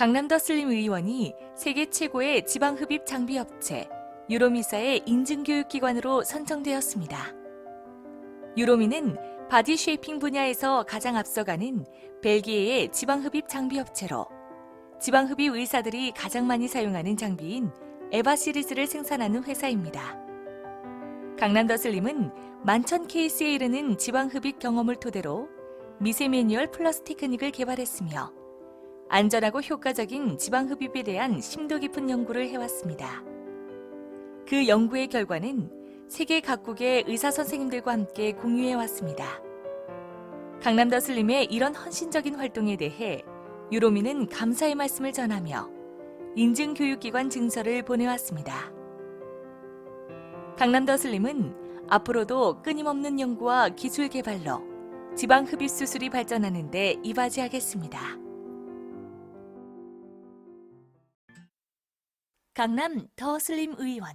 강남더 슬림 의원이 세계 최고의 지방흡입 장비 업체 유로미사의 인증교육기관으로 선정되었습니다. 유로미는 바디 쉐이핑 분야에서 가장 앞서가는 벨기에의 지방흡입 장비 업체로 지방흡입 의사들이 가장 많이 사용하는 장비인 에바 시리즈를 생산하는 회사입니다. 강남더 슬림은 만천 케이스에 이르는 지방흡입 경험을 토대로 미세 매뉴얼 플러스 테크닉을 개발했으며 안전하고 효과적인 지방 흡입에 대한 심도 깊은 연구를 해왔습니다. 그 연구의 결과는 세계 각국의 의사 선생님들과 함께 공유해 왔습니다. 강남더 슬림의 이런 헌신적인 활동에 대해 유로미는 감사의 말씀을 전하며 인증 교육기관 증서를 보내왔습니다. 강남더 슬림은 앞으로도 끊임없는 연구와 기술 개발로 지방 흡입 수술이 발전하는 데 이바지하겠습니다. 강남 더 슬림 의원